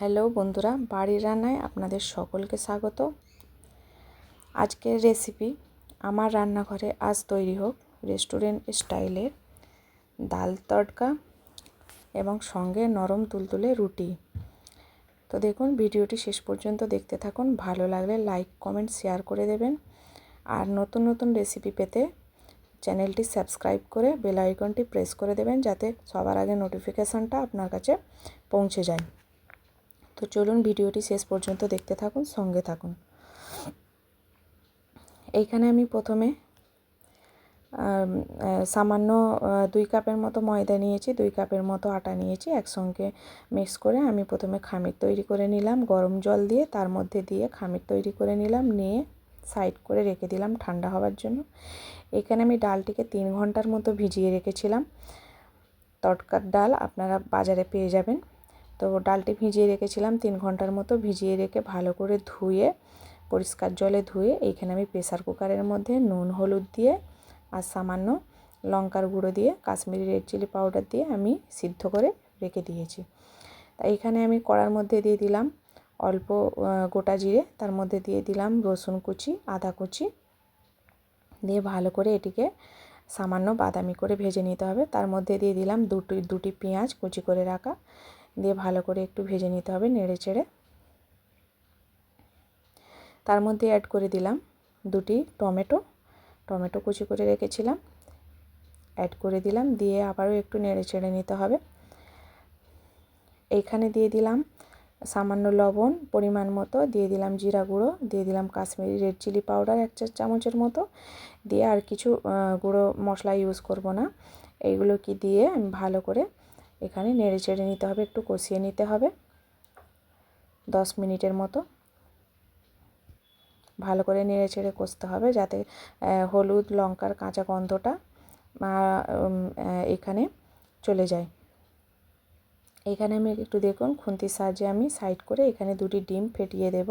Hello বন্ধুরা, বাড়ির রান্নায় আপনাদের সকলকে স্বাগত। আজকের রেসিপি আমার রান্নাঘরে আজ তৈরি হোক রেস্টুরেন্ট স্টাইলের ডাল তড়কা এবং সঙ্গে নরম তুলতুলে রুটি। তো দেখুন, ভিডিওটি শেষ পর্যন্ত দেখতে থাকুন। ভালো লাগলে লাইক কমেন্ট শেয়ার করে দেবেন। আর নতুন নতুন রেসিপি পেতে চ্যানেলটি সাবস্ক্রাইব করে বেল আইকনটি প্রেস করে দেবেন যাতে সবার আগে নোটিফিকেশানটা আপনার কাছে পৌঁছে যায়। তো চলুন ভিডিওটি শেষ পর্যন্ত দেখতে থাকুন, সঙ্গে থাকুন। এইখানে আমি প্রথমে সামান্য দুই কাপের মতো ময়দা নিয়েছি, দুই কাপের মতো আটা নিয়েছি, একসঙ্গে মিক্স করে আমি প্রথমে খামির তৈরি করে নিলাম, গরম জল দিয়ে তার মধ্যে দিয়ে খামির তৈরি করে নিলাম, নিয়ে সাইড করে রেখে দিলাম ঠান্ডা হওয়ার জন্য। এখানে আমি ডালটিকে তিন ঘণ্টার মতো ভিজিয়ে রেখেছিলাম। তটকার ডাল আপনারা বাজারে পেয়ে যাবেন। তো ডালটি ভিজিয়ে রেখেছিলাম, তিন ঘণ্টার মতো ভিজিয়ে রেখে ভালো করে ধুয়ে, পরিষ্কার জলে ধুয়ে, এইখানে আমি প্রেসার কুকারের মধ্যে নুন, হলুদ দিয়ে আর সামান্য লঙ্কার গুঁড়ো দিয়ে, কাশ্মীরি রেড চিলি পাউডার দিয়ে আমি সিদ্ধ করে রেখে দিয়েছি। তা এখানে আমি কড়ার মধ্যে দিয়ে দিলাম অল্প গোটা জিরে, তার মধ্যে দিয়ে দিলাম রসুন কুচি, আদা কুচি, দিয়ে ভালো করে এটিকে সামান্য বাদামি করে ভেজে নিতে হবে। তার মধ্যে দিয়ে দিলাম দুটি দুটি পেঁয়াজ কুচি করে রাখা দিয়ে ভালো করে একটু ভেজে নিতে হবে নেড়ে চেড়ে। তার মধ্যে অ্যাড করে দিলাম দুটি টমেটো। টমেটো কুচি করে রেখেছিলাম। অ্যাড করে দিলাম, দিয়ে আবারও একটু নেড়ে চেড়ে নিতে হবে। এইখানে দিয়ে দিলাম সামান্য লবণ পরিমাণ মতো, দিয়ে দিলাম জিরা গুঁড়ো, দিয়ে দিলাম কাশ্মীরি রেড চিলি পাউডার এক চা চামচের মতো। দিয়ে আর কিছু গুঁড়ো মশলা ইউজ করব না। এইগুলো কি দিয়ে আমি ভালো করে এখানে নেড়ে চেড়ে নিতে হবে, একটু কষিয়ে নিতে হবে। দশ মিনিটের মতো ভালো করে নেড়ে চেড়ে কষতে হবে যাতে হলুদ, লঙ্কার কাঁচা গন্ধটা এখানে চলে যায়। এখানে আমি একটু দেখুন খুন্তির সাহায্যে আমি সাইড করে এখানে দুটি ডিম ফেটিয়ে দেব।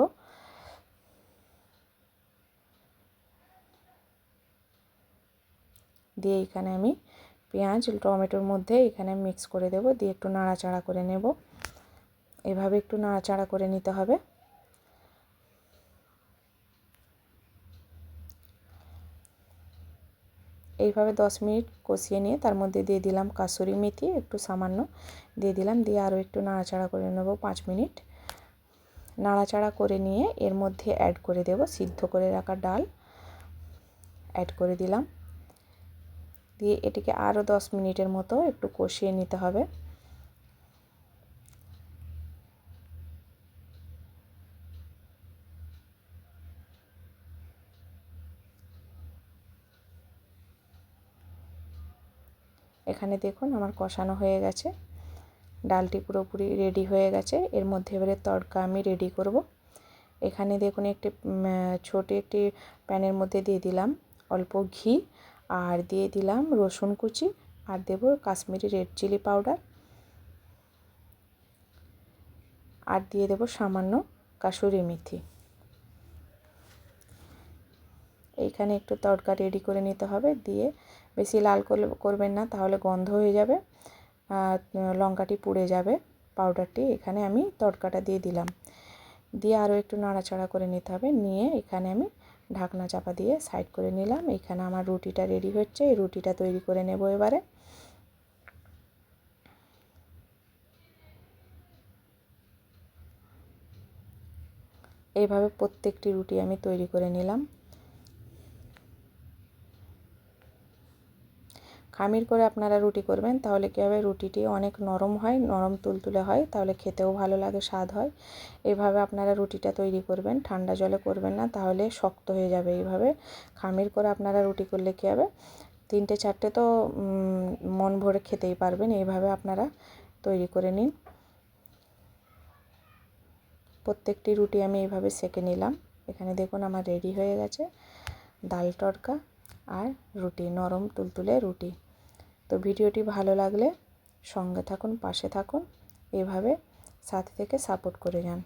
দিয়ে এখানে আমি পেঁয়াজ, টমেটোর মধ্যে এখানে মিক্স করে দেব, দিয়ে একটু নাড়াচাড়া করে নেব। এভাবে একটু নাড়াচাড়া করে নিতে হবে। এইভাবে দশ মিনিট কষিয়ে নিয়ে তার মধ্যে দিয়ে দিলাম কাসুরি মেথি, একটু সামান্য দিয়ে দিলাম, দিয়ে আরও একটু নাড়াচাড়া করে নেব পাঁচ মিনিট। নাড়াচাড়া করে নিয়ে এর মধ্যে অ্যাড করে দেব, সিদ্ধ করে রাখা ডাল। অ্যাড করে দিলাম। দিয়ে এটিকে আরও দশ মিনিটের মতো একটু কষিয়ে নিতে হবে। এখানে দেখুন আমার কষানো হয়ে গেছে। ডালটি পুরোপুরি রেডি হয়ে গেছে। এর মধ্যে এবারে তড়কা আমি রেডি করব। এখানে দেখুন একটি ছোট একটি প্যানের মধ্যে দিয়ে দিলাম অল্প ঘি। আর দিয়ে দিলাম রসুন কুচি আর দেব কাশ্মীরি রেড চিলি পাউডার। আর দিয়ে দেব সামান্য কাসুরি মেথি। এইখানে একটু তড়কা রেডি করে নিতে হবে। দিয়ে বেশি লাল করবেন না, তাহলে গন্ধ হয়ে যাবে। লঙ্কাটি পুড়ে যাবে। পাউডারটি এখানে আমি তড়কাটা দিয়ে দিলাম। দিয়ে আরও একটু নাড়াচাড়া করে নিতে হবে। নিয়ে এখানে আমি ঢাকনা চাপা দিয়ে সাইড করে নিলাম। এখানে আমার রুটিটা রেডি হচ্ছে, এই রুটিটা তৈরি করে নেব এবারে। এইভাবে প্রত্যেকটি রুটি আমি তৈরি করে নিলাম। খামির করে আপনারা রুটি করবেন, তাহলে কী হবে? রুটিটি অনেক নরম হয়, নরম তুলতুলে হয়, তাহলে খেতেও ভালো লাগে, স্বাদ হয়। এভাবে আপনারা রুটিটা তৈরি করবেন, ঠান্ডা জলে করবেন না, তাহলে শক্ত হয়ে যাবে এইভাবে। খামির করে আপনারা রুটি করলে কী হবে? তিনটে চারটে তো মন ভরে খেতেই পারবেন, এইভাবে আপনারা তৈরি করে নিন। প্রত্যেকটি রুটি আমি এইভাবে সেকে নিলাম। এখানে দেখুন আমার রেডি হয়ে গেছে, ডাল তড়কা আর রুটি, নরম তুলতুলে রুটি। তো ভিডিওটি ভালো লাগলে সঙ্গে থাকুন পাশে থাকুন এভাবে সাথে থেকে সাপোর্ট করে যান।